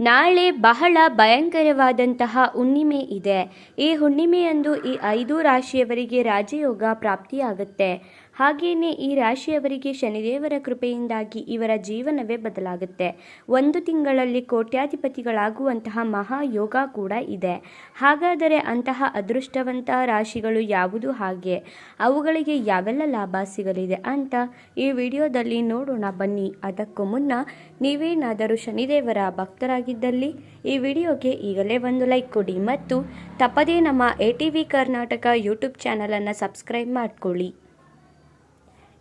ನಾಳೆ ಬಹಳ ಭಯಂಕರವಾದಂತಹ ಹುಣ್ಣಿಮೆ ಇದೆ. ಈ ಹುಣ್ಣಿಮೆಯಂದು ಈ ಐದು ರಾಶಿಯವರಿಗೆ ರಾಜಯೋಗ ಪ್ರಾಪ್ತಿಯಾಗುತ್ತೆ. ಹಾಗೆಯೇ ಈ ರಾಶಿಯವರಿಗೆ ಶನಿದೇವರ ಕೃಪೆಯಿಂದಾಗಿ ಇವರ ಜೀವನವೇ ಬದಲಾಗುತ್ತೆ. ಒಂದು ತಿಂಗಳಲ್ಲಿ ಕೋಟ್ಯಾಧಿಪತಿಗಳಾಗುವಂತಹ ಮಹಾಯೋಗ ಕೂಡ ಇದೆ. ಹಾಗಾದರೆ ಅಂತಹ ಅದೃಷ್ಟವಂತ ರಾಶಿಗಳು ಯಾವುದು ಹಾಗೆ? ಅವುಗಳಿಗೆ ಯಾವೆಲ್ಲ ಲಾಭ ಸಿಗಲಿದೆ ಅಂತ ಈ ವಿಡಿಯೋದಲ್ಲಿ ನೋಡೋಣ ಬನ್ನಿ. ಅದಕ್ಕೂ ಮುನ್ನ ನೀವೇನಾದರೂ ಶನಿದೇವರ ಭಕ್ತರಾಗಿದ್ದಲ್ಲಿ ಈ ವಿಡಿಯೋಗೆ ಈಗಲೇ ಒಂದು ಲೈಕ್ ಕೊಡಿ ಮತ್ತು ತಪ್ಪದೇ ನಮ್ಮ A T V Karnataka YouTube ಚಾನಲನ್ನು ಸಬ್ಸ್ಕ್ರೈಬ್ ಮಾಡಿಕೊಳ್ಳಿ.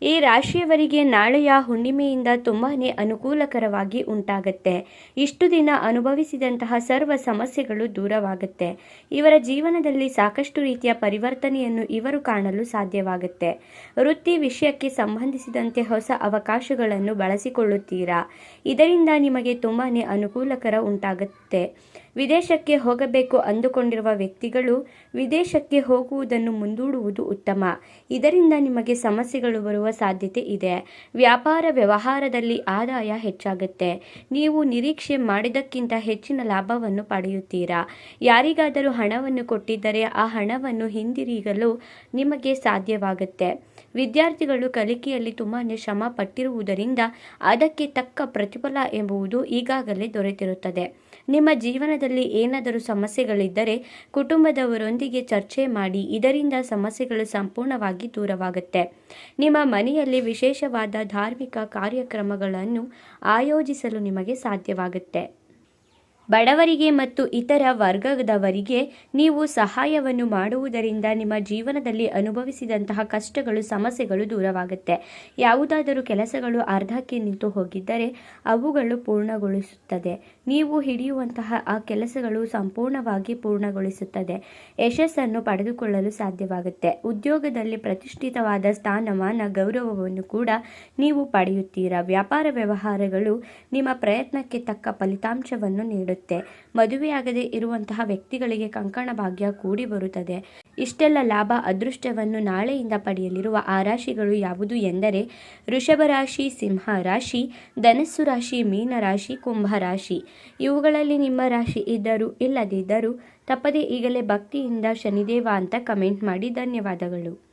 ಈ ರಾಶಿಯವರಿಗೆ ನಾಳೆಯ ಹುಣ್ಣಿಮೆಯಿಂದ ತುಂಬಾ ಅನುಕೂಲಕರವಾಗಿ ಉಂಟಾಗತ್ತೆ. ಇಷ್ಟು ದಿನ ಅನುಭವಿಸಿದಂತಹ ಸರ್ವ ಸಮಸ್ಯೆಗಳು ದೂರವಾಗುತ್ತೆ. ಇವರ ಜೀವನದಲ್ಲಿ ಸಾಕಷ್ಟು ರೀತಿಯ ಪರಿವರ್ತನೆಯನ್ನು ಇವರು ಕಾಣಲು ಸಾಧ್ಯವಾಗುತ್ತೆ. ವೃತ್ತಿ ವಿಷಯಕ್ಕೆ ಸಂಬಂಧಿಸಿದಂತೆ ಹೊಸ ಅವಕಾಶಗಳನ್ನು ಬಳಸಿಕೊಳ್ಳುತ್ತೀರಾ? ಇದರಿಂದ ನಿಮಗೆ ತುಂಬಾ ಅನುಕೂಲಕರ ಉಂಟಾಗುತ್ತೆ. ವಿದೇಶಕ್ಕೆ ಹೋಗಬೇಕು ಅಂದುಕೊಂಡಿರುವ ವ್ಯಕ್ತಿಗಳು ವಿದೇಶಕ್ಕೆ ಹೋಗುವುದನ್ನು ಮುಂದೂಡುವುದು ಉತ್ತಮ. ಇದರಿಂದ ನಿಮಗೆ ಸಮಸ್ಯೆಗಳು ಬರುವ ಸಾಧ್ಯತೆ ಇದೆ. ವ್ಯಾಪಾರ ವ್ಯವಹಾರದಲ್ಲಿ ಆದಾಯ ಹೆಚ್ಚಾಗುತ್ತೆ. ನೀವು ನಿರೀಕ್ಷೆ ಮಾಡಿದಕ್ಕಿಂತ ಹೆಚ್ಚಿನ ಲಾಭವನ್ನು ಪಡೆಯುತ್ತೀರಾ? ಯಾರಿಗಾದರೂ ಹಣವನ್ನು ಕೊಟ್ಟಿದ್ದರೆ ಆ ಹಣವನ್ನು ಹಿಂದಿರುಗಲು ನಿಮಗೆ ಸಾಧ್ಯವಾಗುತ್ತೆ. ವಿದ್ಯಾರ್ಥಿಗಳು ಕಲಿಕೆಯಲ್ಲಿ ತುಂಬಾ ಶ್ರಮ ಪಟ್ಟಿರುವುದರಿಂದ ಅದಕ್ಕೆ ತಕ್ಕ ಪ್ರತಿಫಲ ಎಂಬುವುದು ಈಗಾಗಲೇ ದೊರೆತಿರುತ್ತದೆ. ನಿಮ್ಮ ಜೀವನದಲ್ಲಿ ಏನಾದರೂ ಸಮಸ್ಯೆಗಳಿದ್ದರೆ ಕುಟುಂಬದವರೊಂದಿಗೆ ಚರ್ಚೆ ಮಾಡಿ, ಇದರಿಂದ ಸಮಸ್ಯೆಗಳು ಸಂಪೂರ್ಣವಾಗಿ ದೂರವಾಗುತ್ತೆ. ನಿಮ್ಮ ಮನೆಯಲ್ಲಿ ವಿಶೇಷವಾದ ಧಾರ್ಮಿಕ ಕಾರ್ಯಕ್ರಮಗಳನ್ನು ಆಯೋಜಿಸಲು ನಿಮಗೆ ಸಾಧ್ಯವಾಗುತ್ತೆ. ಬಡವರಿಗೆ ಮತ್ತು ಇತರ ವರ್ಗದವರಿಗೆ ನೀವು ಸಹಾಯವನ್ನು ಮಾಡುವುದರಿಂದ ನಿಮ್ಮ ಜೀವನದಲ್ಲಿ ಅನುಭವಿಸಿದಂತಹ ಕಷ್ಟಗಳು, ಸಮಸ್ಯೆಗಳು ದೂರವಾಗುತ್ತೆ. ಯಾವುದಾದರೂ ಕೆಲಸಗಳು ಅರ್ಧಕ್ಕೆ ನಿಂತು ಹೋಗಿದ್ದರೆ ಅವುಗಳು ಪೂರ್ಣಗೊಳಿಸುತ್ತದೆ. ನೀವು ಹಿಡಿಯುವಂತಹ ಆ ಕೆಲಸಗಳು ಸಂಪೂರ್ಣವಾಗಿ ಪೂರ್ಣಗೊಳಿಸುತ್ತದೆ. ಯಶಸ್ಸನ್ನು ಪಡೆದುಕೊಳ್ಳಲು ಸಾಧ್ಯವಾಗುತ್ತೆ. ಉದ್ಯೋಗದಲ್ಲಿ ಪ್ರತಿಷ್ಠಿತವಾದ ಸ್ಥಾನಮಾನ, ಗೌರವವನ್ನು ಕೂಡ ನೀವು ಪಡೆಯುತ್ತೀರಾ? ವ್ಯಾಪಾರ ವ್ಯವಹಾರಗಳು ನಿಮ್ಮ ಪ್ರಯತ್ನಕ್ಕೆ ತಕ್ಕ ಫಲಿತಾಂಶವನ್ನು ನೀಡುತ್ತೆ ಮದುವೆಯಾಗದೇ ಇರುವಂತಹ ವ್ಯಕ್ತಿಗಳಿಗೆ ಕಂಕಣ ಭಾಗ್ಯ ಕೂಡಿ ಬರುತ್ತದೆ. ಇಷ್ಟೆಲ್ಲ ಲಾಭ, ಅದೃಷ್ಟವನ್ನು ನಾಳೆಯಿಂದ ಪಡೆಯಲಿರುವ ಆ ರಾಶಿಗಳು ಯಾವುದು ಎಂದರೆ ವೃಷಭ ರಾಶಿ, ಸಿಂಹ ರಾಶಿ, ಧನಸ್ಸು ರಾಶಿ, ಮೀನ ರಾಶಿ, ಕುಂಭ ರಾಶಿ. ಇವುಗಳಲ್ಲಿ ನಿಮ್ಮ ರಾಶಿ ಇದ್ದರೂ ಇಲ್ಲದಿದ್ದರೂ ತಪ್ಪದೇ ಈಗಲೇ ಭಕ್ತಿಯಿಂದ ಶನಿದೇವ ಅಂತ ಕಮೆಂಟ್ ಮಾಡಿ. ಧನ್ಯವಾದಗಳು.